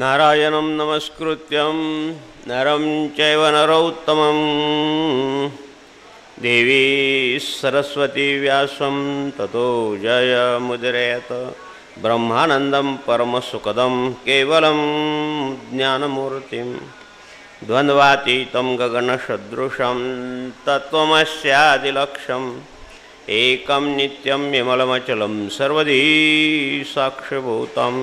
नारायणं नमस्कृत्यं नरं चैव नरोत्तमं देवी सरस्वती व्यासं ततो जयमुदिरयत ब्रह्मानन्दं परमसुखदं केवलं ज्ञानमूर्तिं। द्वन्द्वातीतं गगनसदृशं तत्त्वमस्यादिलक्ष्यम् एकं नित्यं विमलमचलं सर्वदी साक्षिभूतम्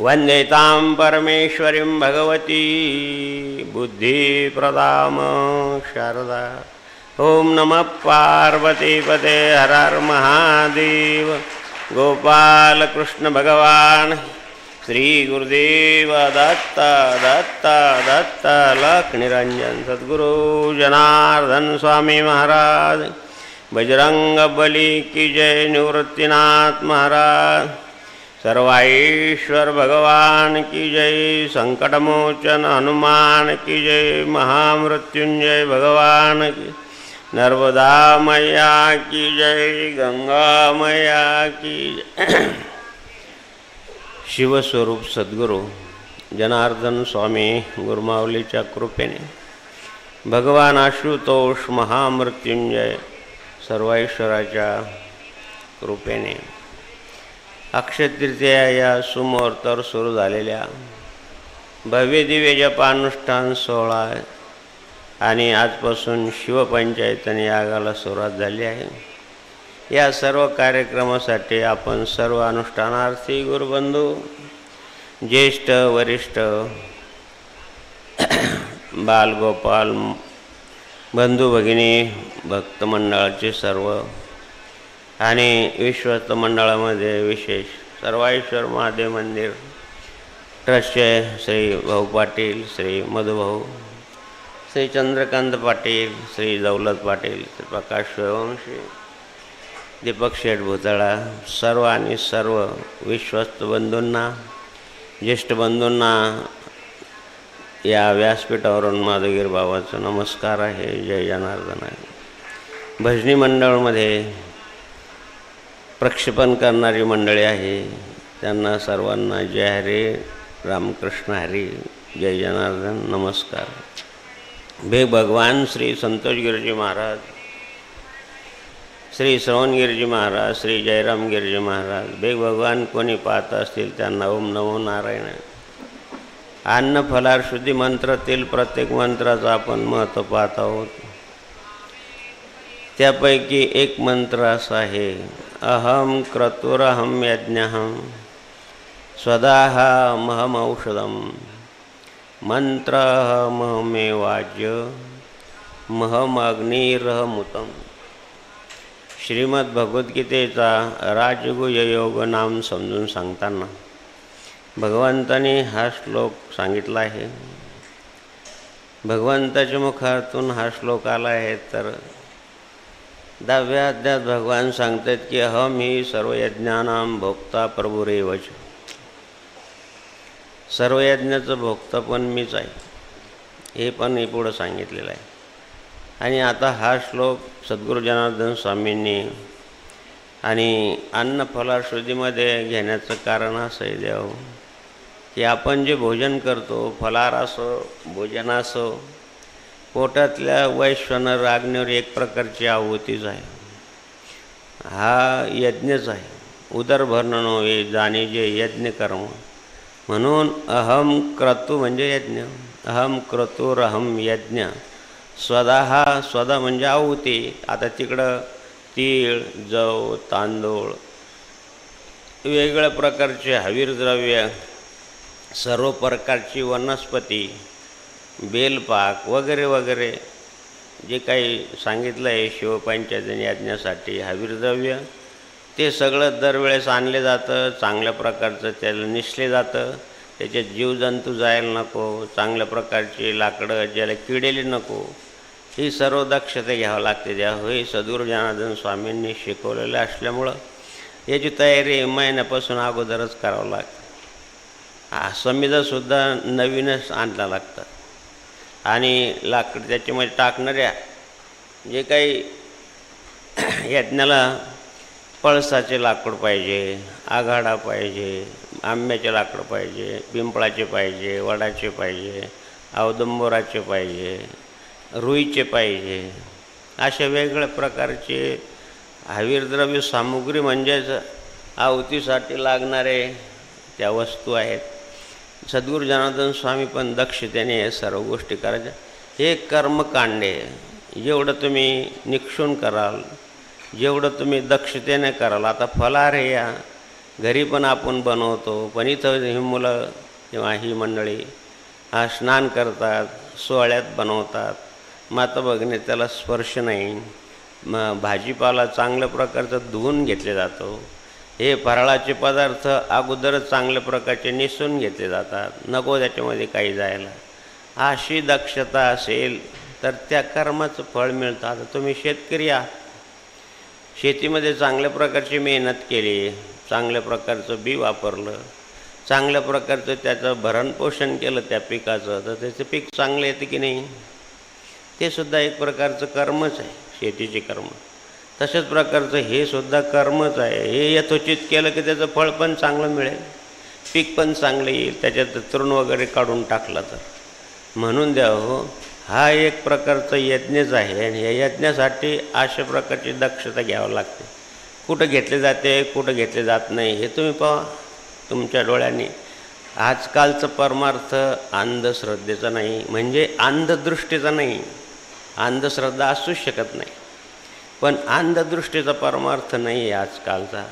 वन्देतां परमेश्वरीं भगवती बुद्धिप्रदाम शारदा। ॐ नमः पार्वतीपते हर महादेव। गोपालकृष्णभगवान् श्रीगुरुदेवदत्त दत्त दत्त दत्त लक्ष्मीरञ्जन सद्गुरु जनार्दन स्वामी महाराज। बजरंग बली की जय निवृत्तीनाथ महाराज। सर्वाईश्वर भगवान की जय संकटमोचन हनुमान की जय महामृत्युंजय भगवान की नर्मदा मैया की जय गंगा मैया की जय। शिवस्वरूप सद्गुरू जनार्दन स्वामी गुरुमावलीच्या कृपेने भगवान आशुतोष महामृत्युंजय सर्वेश्वराच्या कृपेने अक्षयतृतीया या सुमुहूर्तावर सुरू झालेल्या भव्य दिव्य जपानुष्ठान सोहळा आणि आजपासून शिवपंचायतन यागाला सुरुवात झाली आहे. या सर्व कार्यक्रमासाठी आपण सर्व अनुष्ठानार्थी गुरुबंधू ज्येष्ठ वरिष्ठ बालगोपाल बंधू भगिनी भक्त मंडळाचे सर्व आणि विश्वस्त मंडळामध्ये विशेष सर्वाईश्वर महादेव मंदिर. ट्रस्टचे श्री भाऊ पाटील श्री मधुभाऊ श्री चंद्रकांत पाटील श्री दौलत पाटील श्री प्रकाश सूर्यवंशी दीपक शेठ भुतळा सर्व आणि सर्व विश्वस्त बंधूंना ज्येष्ठ बंधूंना या व्यासपीठावरून माधुगीर बाबाचं नमस्कार आहे. जय जनार्दन आहे. भजनी मंडळमध्ये प्रक्षेपण करणारी मंडळी आहे. त्यांना सर्वांना जय हरे रामकृष्ण हरी जय जनार्दन नमस्कार. भे भगवान श्री संतोष गिरजी महाराज श्री श्रवणगिरजी महाराज श्री जयराम गिरजी महाराज भे भगवान कोणी पाहत असतील त्यांना ओम नमो नारायण. अन्न फलार शुद्धी मंत्रातील प्रत्येक मंत्राचं आपण महत्त्व पाहत आहोत. त्यापैकी एक मंत्र असा आहे अहम क्रतुरहम यज्ञहम स्वदाह महम औषधम मंत्र महमे वाज्य महम अग्निरहमुतम राजगुय योग नाम समजून सांगताना भगवंताने हा श्लोक सांगितला आहे. भगवंताच्या मुखातून हा श्लोक आला आहे, तर दहाव्या अध्यात भगवान सांगतात की अहम ही सर्व यज्ञानाम भोक्ता प्रभुरेवच सर्व यज्ञाचं भोक्ता पण मीच आहे. हे पण हे पुढं सांगितलेलं आहे. आणि आता हा श्लोक सद्गुरू जनार्दन स्वामींनी आणि अन्न घेण्याचं कारण असं आहे देव की आपण जे भोजन करतो फलार असो भोजन असो पोटातल्या वैश्वनर अग्नीवर एक प्रकारची आहुतीच आहे. हा यज्ञच आहे. उदर भरणं नव्हे जाणे जे यज्ञ कर्म. म्हणून अहम क्रतू म्हणजे यज्ञ. अहम क्रतुरहम यज्ञ. स्वदा हा स्वदा म्हणजे आहुती. आता तिकडं तीळ जव तांदूळ वेगवेगळ्या प्रकारचे हवीर द्रव्य सर्व प्रकारची वनस्पती बेलपाक वगैरे वगैरे जे काही सांगितलं आहे शिवपंचायतन याज्ञासाठी हवीरद्रव्य ते सगळं दरवेळेस आणले जातं चांगल्या प्रकारचं त्याला निसले जातं. त्याच्यात जीवजंतू जायला नको चांगल्या प्रकारची लाकडं ज्याला किडेली नको. ही सर्व दक्षता घ्यावं लागते. त्या हे सद्गुरू जनार्दन स्वामींनी शिकवलेलं असल्यामुळं याची तयारी महिन्यापासून अगोदरच करावं लागते. हा संविधानसुद्धा नवीनच आणला लागतात आणि लाकड त्याच्यामध्ये टाकणाऱ्या जे काही यज्ञाला पळसाचे लाकूड पाहिजे आघाडा पाहिजे आंब्याचे लाकूड पाहिजे पिंपळाचे पाहिजे वडाचे पाहिजे औदंबोराचे पाहिजे रुईचे पाहिजे अशा वेगवेगळ्या प्रकारचे हवीरद्रव्य सामुग्री म्हणजेच आहुतीसाठी लागणारे त्या वस्तू आहेत. सद्गुरू जनार्दन स्वामी पण दक्षतेने हे सर्व गोष्टी करायच्या हे कर्मकांडे जेवढं तुम्ही निक्षून कराल जेवढं तुम्ही दक्षतेने कराल आता फलार हे या. घरी पण आपण बनवतो पण इथं ही मुलं किंवा ही मंडळी हा स्नान करतात सोहळ्यात बनवतात. माता भगिनी त्याला स्पर्श नाही. मग भाजीपाला चांगल्या प्रकारचं धुवून घेतले जातो. हे फराळाचे पदार्थ अगोदरच चांगल्या प्रकारचे निसून घेतले जातात. नको त्याच्यामध्ये काही जायला. अशी दक्षता असेल तर त्या कर्माचं फळ मिळतं. आता तुम्ही शेतकरी आहात. शेतीमध्ये चांगल्या प्रकारची मेहनत केली चांगल्या प्रकारचं बी वापरलं चांगल्या प्रकारचं त्याचं भरणपोषण केलं त्या पिकाचं तर त्याचं पीक चांगलं येतं की नाही? ते सुद्धा एक प्रकारचं कर्मच आहे शेतीचे कर्म. तशाच प्रकारचं हे सुद्धा कर्मच आहे. हे यथोचित केलं की त्याचं फळ पण चांगलं मिळेल पीक पण चांगलं येईल त्याच्यात तृण वगैरे काढून टाकला तर. म्हणून द्या हो हा एक प्रकारचा यज्ञच आहे आणि या यज्ञासाठी अशा प्रकारची दक्षता घ्यावं लागते. कुठं घेतले जाते कुठं घेतले जात नाही हे तुम्ही पहा. तुमच्या डोळ्यांनी आजकालचं परमार्थ अंधश्रद्धेचा नाही म्हणजे अंधदृष्टीचा नाही. अंधश्रद्धा असूच शकत नाही. पण अंधदृष्टीचा परमार्थ नाही आहे आजकालचा.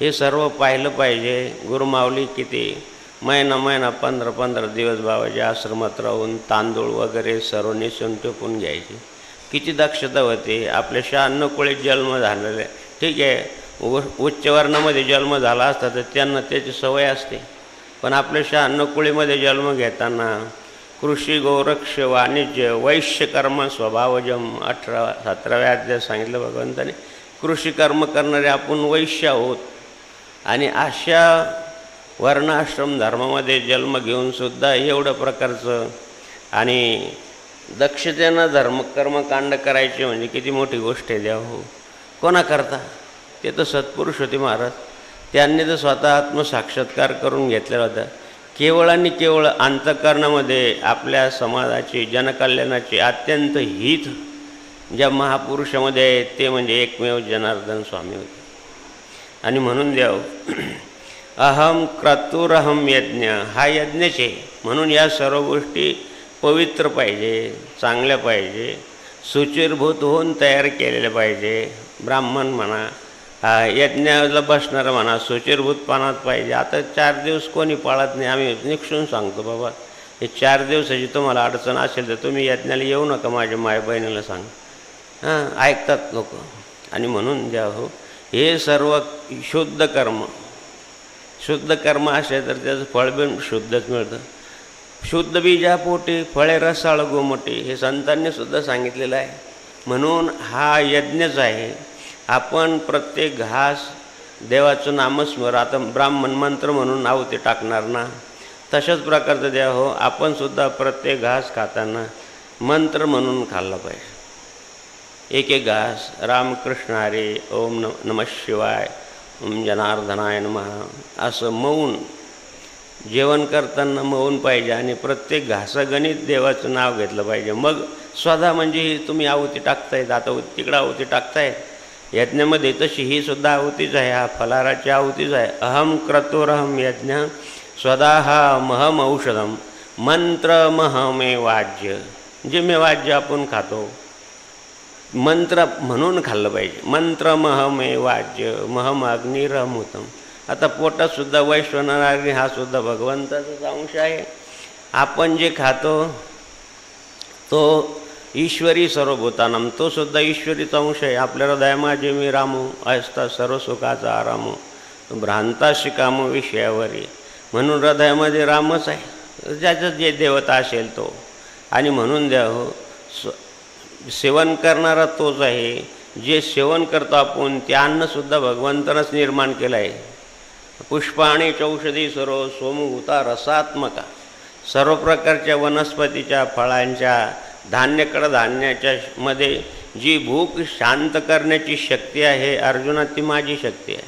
हे सर्व पाहिलं पाहिजे. गुरुमावली किती? महिना महिना पंधरा पंधरा दिवस बाबाच्या आश्रमात राहून तांदूळ वगैरे सर्व निसून टोपून घ्यायची. किती दक्षता होती. आपल्या शहाण्णव जन्म झालेले. ठीक आहे. उ उच्च वर्णामध्ये जन्म झाला असता तर त्यांना त्याची सवय असते. पण आपल्या शहाण्णव जन्म घेताना कृषी गोरक्ष वाणिज्य वैश्य कर्म स्वभावजम अठरा सतराव्या अध्याय सांगितलं भगवंताने. कृषिकर्म करणारे आपण वैश्य आहोत. आणि अशा वर्णाश्रम धर्मामध्ये जन्म घेऊनसुद्धा एवढं प्रकारचं आणि दक्षतेनं धर्म कर्मकांड करायचे म्हणजे किती मोठी गोष्ट आहे द्या हो. कोणा करता ते तर सत्पुरुष होते महाराज. त्यांनी तर स्वतः आत्मसाक्षात्कार करून घेतलेला होता. केवळ आणि केवळ अंतकरणामध्ये आपल्या समाजाची जनकल्याणाची अत्यंत हित ज्या महापुरुषामध्ये आहे ते म्हणजे एकमेव जनार्दन स्वामी होते. आणि म्हणून देव अहम क्रतुरहम यज्ञ हा यज्ञच आहे. म्हणून या सर्व गोष्टी पवित्र पाहिजे चांगल्या पाहिजे सुचिरभूत होऊन तयार केलेल्या पाहिजे. ब्राह्मण म्हणा यज्ञाला बसणारं म्हणा सुचिरभूतपणात पाहिजे. आता चार दिवस कोणी पाळत नाही आम्ही निक्षून सांगतो बाबा. हे चार दिवसाची तुम्हाला अडचण असेल तर तुम्ही यज्ञाला येऊ नका माझ्या माय बहिणीला सांग. हां ऐकतात लोक. आणि म्हणून द्या हो हे सर्व शुद्ध कर्म. शुद्ध कर्म असेल तर त्याचं फळ बी शुद्धच मिळतं. शुद्ध बीजापोटी फळे रसाळ गोमटी हे संतांनी सुद्धा सांगितलेलं आहे. म्हणून हा यज्ञच आहे आपण प्रत्येक घास देवाचं नामस्मर आता ब्राह्मण मंत्र म्हणून आहुती टाकणार ना? तशाच प्रकारचं देव हो आपण सुद्धा प्रत्येक घास खाताना मंत्र म्हणून खाल्ला पाहिजे. एक एक घास रामकृष्ण हरे ओम न नम शिवाय ओम जनार्दनाय नम असं मौन. जेवण करताना मौन पाहिजे आणि प्रत्येक घासागणित देवाचं नाव घेतलं पाहिजे. मग स्वतः म्हणजे तुम्ही आहुती टाकतायत आता तिकडं आहुती टाकताय. यज्ञामध्ये तशी ही सुद्धा आहुतीच आहे हा फलाराची आहुतीच आहे. अहम क्रतोरहम यज्ञ स्वदा महम औषधम मंत्र महमे वाज्य. जे मे वाज्य आपण खातो. मंत्र म्हणून खाल्लं पाहिजे. मंत्र महमे वाज्य महम अग्निरहम होतं आता पोटातसुद्धा सुद्धा हा सुद्धा भगवंताचाच अंश आहे. आपण जे खातो तो ईश्वरी सर्वभूतानम तो सुद्धा ईश्वरीचा अंश आहे. आपल्या हृदयामाजे मी रामो असता सर्व सुखाचा आरामो. भ्रांता शिकामो विषयावरी. म्हणून हृदयामध्ये रामच आहे. ज्याचं जे देवता असेल तो. आणि म्हणून द्या हो सेवन करणारा तोच आहे. जे सेवन करतो आपण ते अन्नसुद्धा भगवंतानंच निर्माण केलं आहे. पुष्पाणी चौषधी सर्व सोमभूता रसात्मका. सर्व प्रकारच्या वनस्पतीच्या फळांच्या धान्य कडधान्याच्या मध्ये जी भूक शांत करण्याची शक्ती आहे अर्जुना ती माझी शक्ती आहे.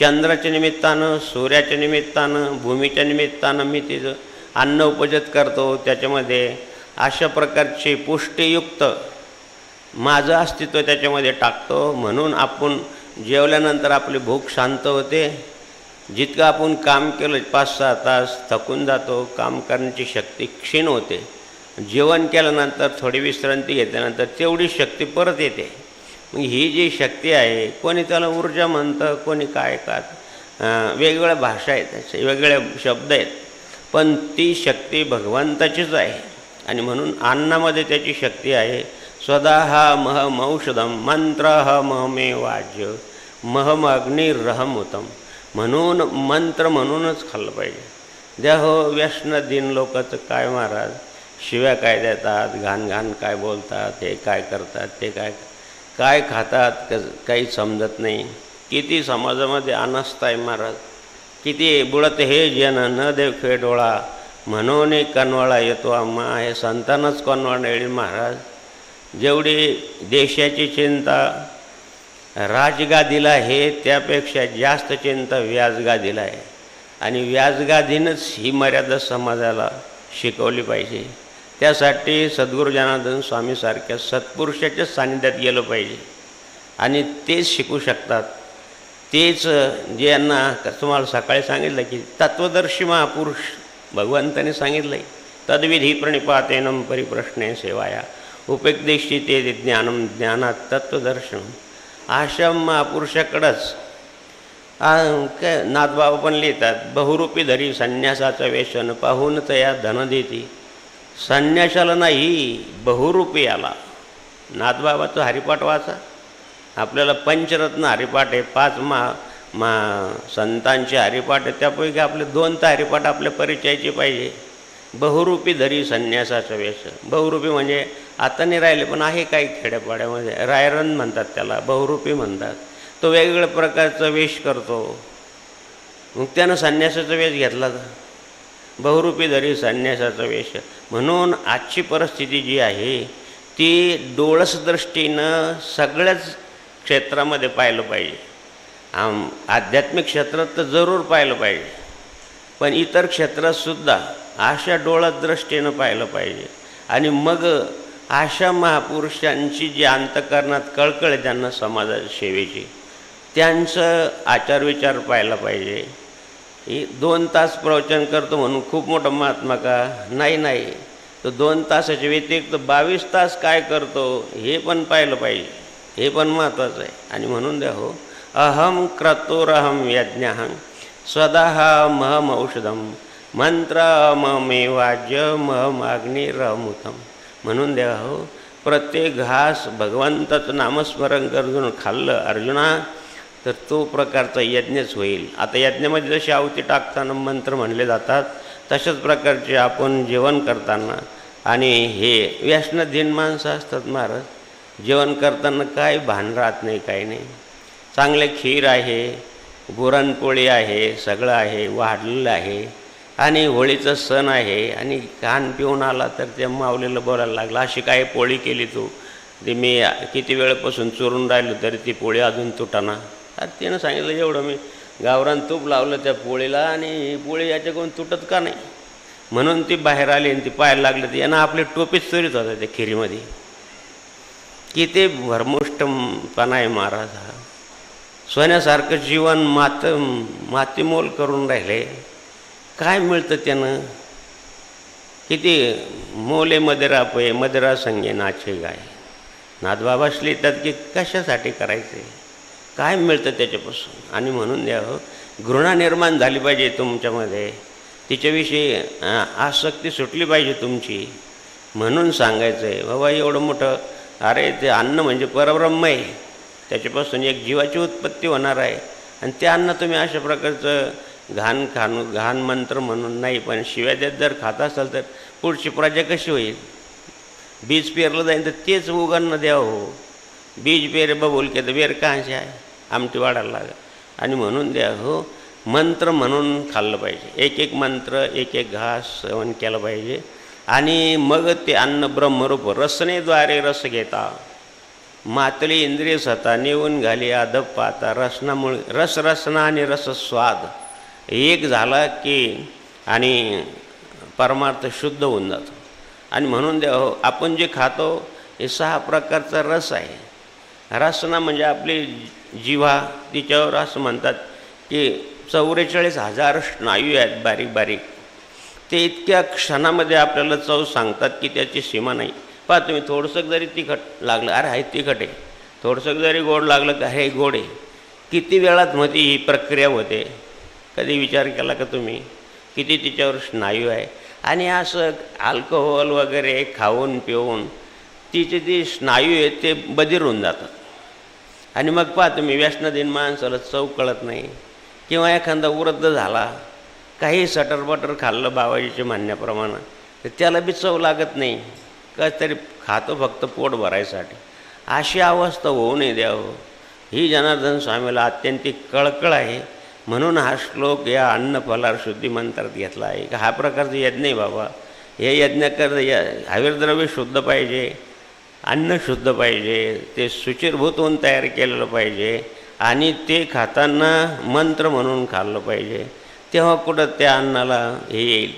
चंद्राच्या निमित्तानं सूर्याच्या निमित्तानं भूमीच्या निमित्तानं मी तिचं अन्न उपजत करतो. त्याच्यामध्ये अशा प्रकारचे पुष्टीयुक्त माझं अस्तित्व त्याच्यामध्ये टाकतो. म्हणून आपण जेवल्यानंतर आपली भूक शांत होते. जितकं आपण काम केलं पाच सहा तास थकून जातो काम करण्याची शक्ती क्षीण होते. जेवण केल्यानंतर थोडी विश्रांती घेतल्यानंतर तेवढी शक्ती परत येते. मग ही जी शक्ती आहे कोणी त्याला ऊर्जा म्हणतं कोणी काय का वेगवेगळ्या भाषा आहेत त्याचे वेगवेगळे शब्द आहेत. पण ती शक्ती भगवंताचीच आहे. आणि म्हणून अन्नामध्ये त्याची शक्ती आहे स्वदा हा महम औषधम मंत्र ह महमे वाज्य महम अग्निरहम उत्तम म्हणून मंत्र म्हणूनच खाल्लं पाहिजे. द्या हो व्यसन दिन लोकाचं काय महाराज शिव्या काय देतात घाण घाण काय बोलतात हे काय करतात ते काय काय खातात क काही समजत नाही. किती समाजामध्ये अनस्थ आहे महाराज. किती बुडत हे जन न देखे डोळा. म्हणून कनवाळा येतो आम्हा हे संतानच कनवाळ येईल महाराज. जेवढी देशाची चिंता राजगादीला हे त्यापेक्षा जास्त चिंता व्याजगादीला आहे आणि व्याजगादीनंच ही मर्यादा समाजाला शिकवली पाहिजे. त्यासाठी सद्गुरू जनार्दन स्वामीसारख्या सत्पुरुषाच्या सान्निध्यात गेलं पाहिजे. आणि तेच शिकू शकतात. तेच जे यांना तुम्हाला सकाळी सांगितलं की तत्वदर्शी महापुरुष भगवंताने सांगितलं आहे तद्विधी प्रणिपातेनम परिप्रश्ने सेवाया उपदेशी ते ज्ञानम ज्ञानात तत्वदर्शन. आश्रम महापुरुषाकडंच काय नाथबाबा पण लिहितात बहुरूपी धरी संन्यासाचं व्यसन पाहून तया धन देती. संन्यासाला नाही बहुरूपी आला. नाथबाबाचं हरिपाठ वाचा. आपल्याला पंचरत्न हरिपाठ आहे पाच मा मा संतांचे हरिपाठ आहे. त्यापैकी आपले दोन तर हरिपाठ आपल्या परिचयाचे पाहिजे. बहुरूपी धरी संन्यासाचं वेश बहुरूपी म्हणजे आता नाही राहिले पण आहे काही खेड्यापाड्यामध्ये. रायरन म्हणतात त्याला बहुरूपी म्हणतात. तो वेगवेगळ्या प्रकारचा वेश करतो. मग त्यानं संन्यासाचा वेश घेतला बहुरूपी धरी संन्यासाचा वेश. म्हणून आजची परिस्थिती जी आहे ती डोळस दृष्टीनं सगळ्याच क्षेत्रामध्ये पाहिलं पाहिजे. आम आध्यात्मिक क्षेत्रात तर जरूर पाहिलं पाहिजे पण इतर क्षेत्रातसुद्धा अशा डोळ्यात दृष्टीनं पाहिलं पाहिजे. आणि मग अशा महापुरुषांची जी अंतकरणात कळकळ आहे त्यांना समाजाच्या सेवेची त्यांचं आचारविचार पाहिला पाहिजे. ही दोन तास प्रवचन करतो म्हणून खूप मोठं महात्मा का? नाही नाही. तो दोन तासाच्या व्यतिरिक्त बावीस तास काय करतो हे पण पाहिलं पाहिजे. हे पण महत्त्वाचं आहे. आणि म्हणून द्या हो अहम क्रतोरहम यज्ञहं स्वदहमहम औषधम मंत्र ममे वाज्य महम अग्निरमुतम म्हणून द्या हो प्रत्येक घास भगवंताचं नामस्मरण करून खाल्लं अर्जुना तर तो प्रकारचा यज्ञच होईल. आता यज्ञामध्ये जशी आहुती टाकताना मंत्र म्हणले जातात तशाच प्रकारचे आपण जेवण करताना आणि हे व्यसनाधीन माणसं असतात महाराज जेवण करताना काय भान राहत नाही काही नाही. चांगले खीर आहे पुरणपोळी आहे सगळं आहे वाढलेलं आहे आणि होळीचा सण आहे आणि घाण पिऊन आला तर ते माऊलीला बोलायला लागला अशी काय पोळी केली तू? ती मी किती वेळापासून चोरून राहिलो तरी ती पोळी अजून तुटाना. तिनं सांगितलं एवढं मी गावरान तूप लावलं त्या पोळीला आणि ही पोळी याच्याकडून तुटत का नाही? म्हणून ती बाहेर आली आणि ती पाहायला लागली. ती यांना आपली टोपीच चोरीत होता त्या खिरीमध्ये. किती भरमुष्टपणा आहे महाराज हा. सोन्यासारखं जीवन मात मातीमोल करून राहिले. काय मिळतं त्यानं? किती मोले मदिरा पय मदिरा संगे नाचे गाय. नाथबाबा लिहितात की कशासाठी करायचे? काय मिळतं त्याच्यापासून? आणि म्हणून द्यावं घृणा निर्माण झाली पाहिजे तुमच्यामध्ये. तिच्याविषयी आसक्ती सुटली पाहिजे तुमची. म्हणून सांगायचं आहे बाबा एवढं मोठं अरे ते अन्न म्हणजे परब्रह्म आहे. त्याच्यापासून एक जीवाची उत्पत्ती होणार आहे. आणि ते अन्न तुम्ही अशा प्रकारचं घाण खाणू घाण मंत्र म्हणून नाही पण शिव्या देत जर खात असाल तर पुढची प्रजा कशी होईल? बीज पेरलं जाईल तर तेच उगन्न द्यावं हो. बीज बेर बबूल के तर बेर कहाचे आहे आमटी वाढायला लागा। आणि म्हणून द्या हो मंत्र म्हणून खाल्लं पाहिजे. एक एक मंत्र एक एक घास सेवन केलं पाहिजे. आणि मग ते अन्न ब्रह्मरूप रसनेद्वारे रस घेता. मातली इंद्रिय स्वतः नेऊन घाली अदब पाहता. रसनामुळे रस रसना आणि रस स्वाद. एक झाला की आणि परमार्थ शुद्ध होऊन जातो. आणि म्हणून द्या हो आपण जे खातो हे सहा प्रकारचा रस आहे. रासना म्हणजे आपली जिव्हा तिच्यावर असं म्हणतात की चौवेचाळीस हजार स्नायू आहेत बारीक बारीक. ते इतक्या क्षणामध्ये आपल्याला चव सांगतात की त्याची सीमा नाही. पहा तुम्ही थोडंसं जरी तिखट लागलं अरे आहे तिखट आहे. थोडंसं जरी गोड लागलं का हे गोड आहे. किती वेळात मध्ये ही प्रक्रिया होते? कधी विचार केला का तुम्ही? किती तिच्यावर स्नायू आहे? आणि असं अल्कोहोल वगैरे खाऊन पिऊन तिचे जे स्नायू आहेत ते बधीर होऊन जातात. आणि मग पहा तुम्ही व्यसनाधीन माणसाला चव कळत नाही. किंवा एखादा वृद्ध झाला काही सटरबटर खाल्लं बाबाजीच्या म्हणण्याप्रमाणे तर त्याला बी चव लागत नाही. कस तरी खातो फक्त पोट भरायसाठी. अशी अवस्था होऊ नये द्यावं हो. ही. जनार्दन स्वामीला अत्यंतिक कळकळ आहे. म्हणून हा श्लोक या अन्न फलार शुद्धी मंत्रात घेतला आहे. का हा प्रकारचं यज्ञ आहे बाबा. हे यज्ञ कर हवीरद्रव्य शुद्ध पाहिजे. अन्न शुद्ध पाहिजे ते सुचिरभूत होऊन तयार केलेलं पाहिजे आणि ते खाताना मंत्र म्हणून खाल्लं पाहिजे. तेव्हा कुठं त्या अन्नाला हे येईल.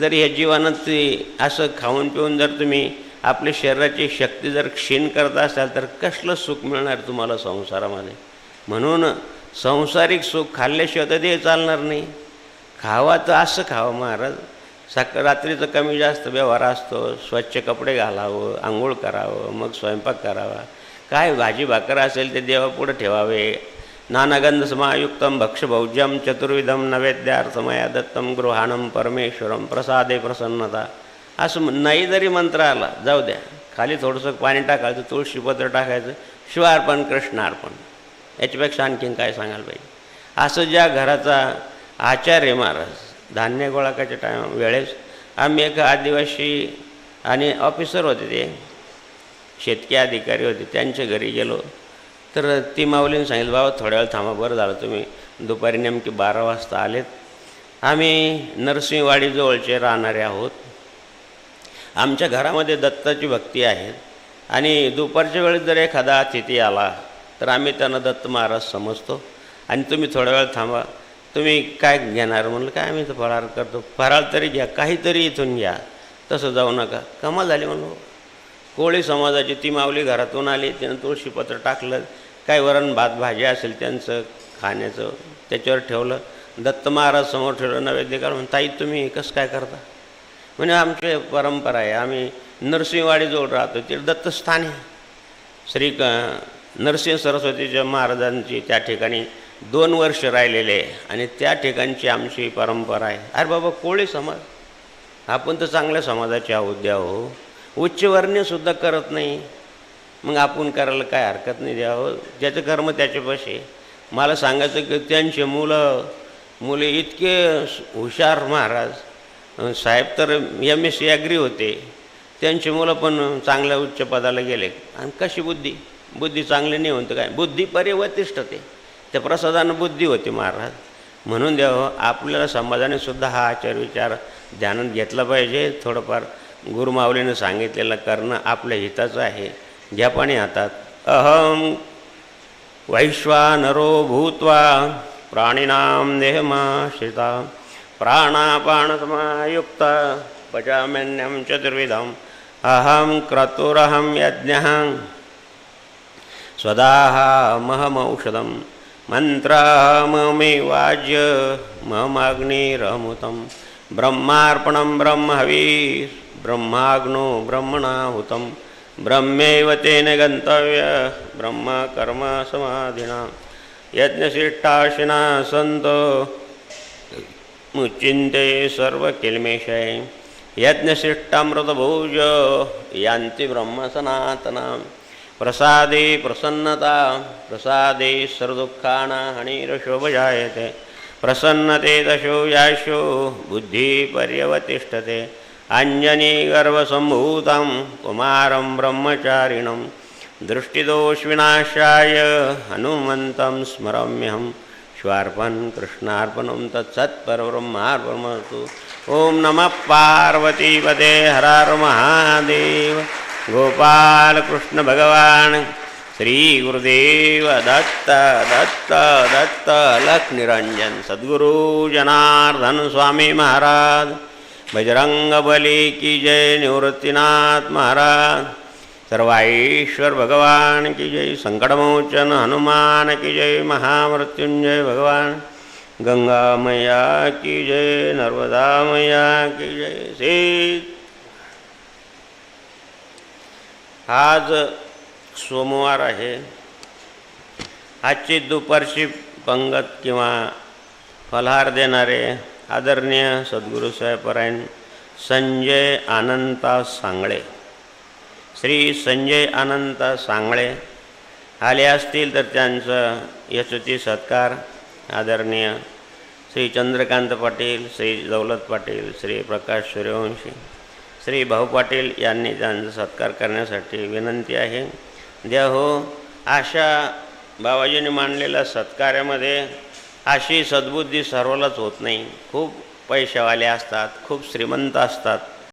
जर ह्या जीवनात ते असं खाऊन पिऊन जर तुम्ही आपल्या शरीराची शक्ती जर क्षीण करत असाल तर कसलं सुख मिळणार तुम्हाला संसारामध्ये? म्हणून संसारिक सुख खाल्ल्याशिवाय तर ते चालणार नाही. खावा तर असं खावं महाराज. सक रात्रीचं कमी जास्त व्यवहार असतो स्वच्छ कपडे घालावं आंघोळ करावं मग स्वयंपाक करावा. काय भाजी भाकर असेल ते देवापुढं ठेवावे. नानागंध समायुक्तम भक्षभौज्यम चतुर्विधम नैवेद्यार्थमया दत्तम गृहाणम परमेश्वरम प्रसादे प्रसन्नता. असं नाही जरी मंत्र आला जाऊ द्या. खाली थोडंसं पाणी टाकायचं तुळशीपत्र टाकायचं शिवार्पण कृष्णार्पण. याच्यापेक्षा आणखीन काय सांगायला पाहिजे? असं ज्या घराचा आचार्य महाराज धान्य गोळाकाच्या टायम वेळेस आम्ही एका आदिवासी आणि ऑफिसर होते ते. शेतकी अधिकारी होते त्यांच्या घरी गेलो. तर ती माऊलीने सांगितलं बाबा थोड्या वेळ थांबा बरं झालं तुम्ही. दुपारी नेमकी बारा वाजता आलेत. आम्ही नरसिंहवाडीजवळचे राहणारे आहोत. आमच्या घरामध्ये दत्ताची भक्ती आहे. आणि दुपारच्या वेळेस जर एखादा अतिथी आला तर आम्ही त्यांना दत्त महाराज समजतो. आणि तुम्ही थोडा वेळ थांबा. तुम्ही काय घेणार? म्हणलं काय आम्ही तर फराळ करतो? फराळ तरी घ्या काहीतरी इथून घ्या. तसं जाऊ नका. कमाल झाली म्हणून कोळी समाजाची ती माऊली घरातून आली त्यानं तुळशीपत्र टाकलं काय वरण भात भाजी असेल त्यांचं खाण्याचं त्याच्यावर ठेवलं. दत्त महाराज समोर ठेवलं नैवेद्य करा म्हणून ताई तुम्ही कसं काय करता? म्हणजे आमची परंपरा आहे आम्ही नरसिंहवाडीजवळ राहतो ते दत्तस्थान आहे. श्री क नरसिंह सरस्वतीच्या महाराजांची त्या ठिकाणी दोन वर्ष राहिलेले आहे. आणि त्या ठिकाणची आमची परंपरा आहे. अरे बाबा कोळी समाज. आपण तर चांगल्या समाजाचे आहोत द्या हो. उच्चवर्णीयसुद्धा करत नाही. मग आपण करायला काय हरकत नाही द्यावं हो. ज्याचं कर्म त्याच्यापाशी मला सांगायचं की त्यांचे मुलं मुले इतके हुशार महाराज. साहेब तर एम एस सी ॲग्री होते. त्यांची मुलं पण चांगल्या उच्च पदाला गेले. आणि कशी बुद्धी? बुद्धी चांगली नाही म्हणतं काय? बुद्धी परिवर्तिष्ठते ते प्रसादानं बुद्धी होती महाराज. म्हणून देव आपल्याला समाजाने सुद्धा हा आचार विचार ध्यानात घेतला पाहिजे. थोडंफार गुरुमावलीनं सांगितलेलं करणं आपल्या हिताचं आहे. घ्या पाणी हातात. अहम वैश्वानरो भूत्वा प्राणिनां देहमाश्रिता प्राणापानसमायुक्त पचाम्यन्यम चतुर्विधम्. अहं क्रतुरहं यज्ञः. स्वदाहमहमौषधं मन्त्रममे वाज्य ममग्निरमुतं। ब्रह्मार्पणं ब्रह्महवी ब्रह्माग्नो ब्रह्मणाहुतं। ब्रह्मैव तेन गन्तव्य ब्रह्मकर्मसमाधिना यज्ञशिष्टाशिना सन्तो मुचिन्ते सर्वकिल्मेषै यज्ञशिष्टामृतभोज यान्ति ब्रह्मसनातनाम् प्रसादे प्रसन्नता प्रसादे सर्वदुःखाना हनिरशोभजायते प्रसन्नते दशो याशो बुद्धिपर्यवतिष्ठते अञ्जनीगर्भसम्भूतं कुमारं ब्रह्मचारिणं। दृष्टिदोषविनाशाय हनुमन्तं स्मराम्यहं। श्वार्पन् कृष्णार्पणं तत्सत्परब्रह्मार्पणमस्तु। ॐ नमः पार्वतीपते हरार महादेव। गोपालकृष्ण भगवान् श्रीगुरुदेव दत्त दत्त दत्त लक्ष्मीरंजन सद्गुरु जनार्दन स्वामी महाराज। बजरंग बली की जय निवृत्तीनाथ महाराज। सर्वाईश्वर भगवान की जय संकटमोचन हनुमान की जय महामृत्युंजय भगवान। गंगा मैया की जय नर्मदा मैया की जय श्री आज सोमवार आहे आजची दुपारची पंगत किंवा फलहार देणारे आदरणीय सद्गुरू साहेबपरायण संजय आनंता सांगळे. श्री संजय आनंता सांगळे आले असतील तर त्यांचं यशोची सत्कार आदरणीय श्री चंद्रकांत पाटील श्री दौलत पाटील श्री प्रकाश सूर्यवंशी. श्री भाऊ पाटील यांनी त्यांचा सत्कार करण्यासाठी विनंती आहे. द्या हो अशा बाबाजींनी मांडलेल्या सत्कार्यामध्ये अशी सद्बुद्धी सर्वालाच होत नाही. खूप पैशावाले असतात खूप श्रीमंत असतात.